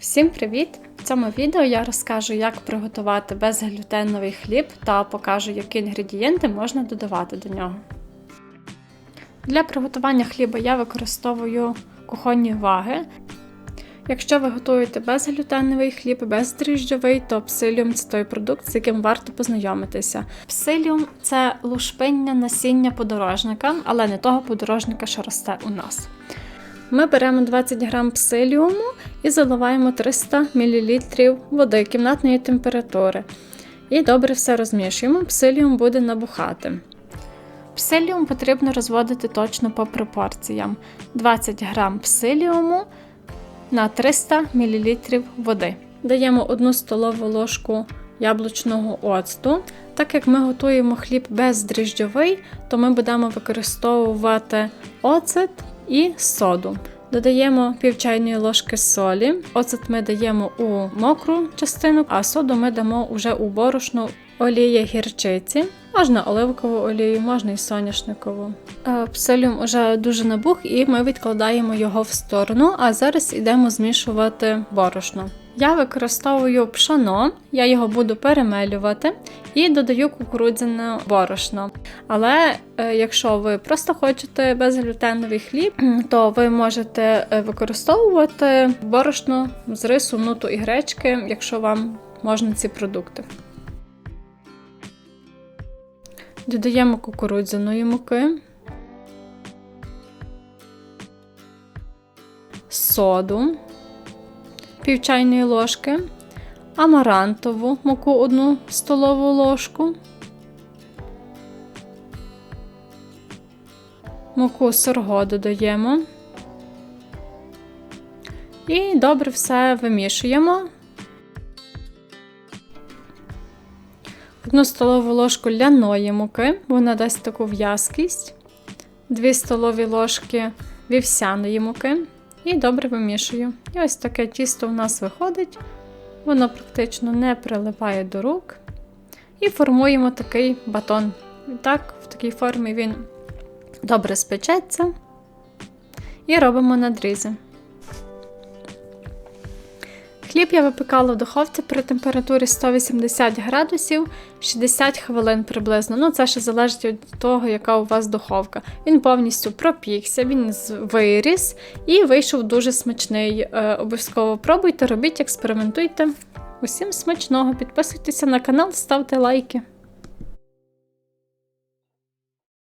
Всім привіт! В цьому відео я розкажу, як приготувати безглютеновий хліб та покажу, які інгредієнти можна додавати до нього. Для приготування хліба я використовую кухонні ваги. Якщо ви готуєте безглютеновий хліб, бездріжджовий, то псиліум це той продукт, з яким варто познайомитися. Псиліум це лушпиння насіння подорожника, але не того подорожника, що росте у нас. Ми беремо 20 грам псиліуму і заливаємо 300 мл води кімнатної температури. І добре все розмішуємо, псиліум буде набухати. Псиліум потрібно розводити точно по пропорціям: 20 грам псиліуму на 300 мл води. Даємо 1 столову ложку яблучного оцту. Так як ми готуємо хліб бездріжджовий, то ми будемо використовувати оцет і соду. Додаємо пів чайної ложки солі. Оцет ми даємо у мокру частину, а соду ми дамо уже у борошну олії гірчиці. Можна оливкову олію, можна і соняшникову. Псилюм вже дуже набух, і ми відкладаємо його в сторону, а зараз йдемо змішувати борошно. Я використовую пшоно, я його буду перемелювати і додаю кукурудзяне борошно. Але е, якщо ви просто хочете безглютеновий хліб, то ви можете е, використовувати борошно з рису, нуту і гречки, якщо вам можна ці продукти. Додаємо кукурудзяної муки, соду, пів чайної ложки, амарантову муку 1 столову ложку, муку сорго додаємо. І добре все вимішуємо. Одну столову ложку ляної муки, вона дасть таку в'язкість, 2 столові ложки вівсяної муки і добре вимішую. І ось таке тісто у нас виходить, воно практично не прилипає до рук. І формуємо такий батон. І так, в такій формі він добре спечеться. І робимо надрізи. Хліб я випікала в духовці при температурі 180 градусів 60 хвилин приблизно. Ну, це ще залежить від того, яка у вас духовка. Він повністю пропікся, він виріс і вийшов дуже смачний. Е, обов'язково пробуйте, робіть, експериментуйте. Усім смачного! Підписуйтеся на канал, ставте лайки.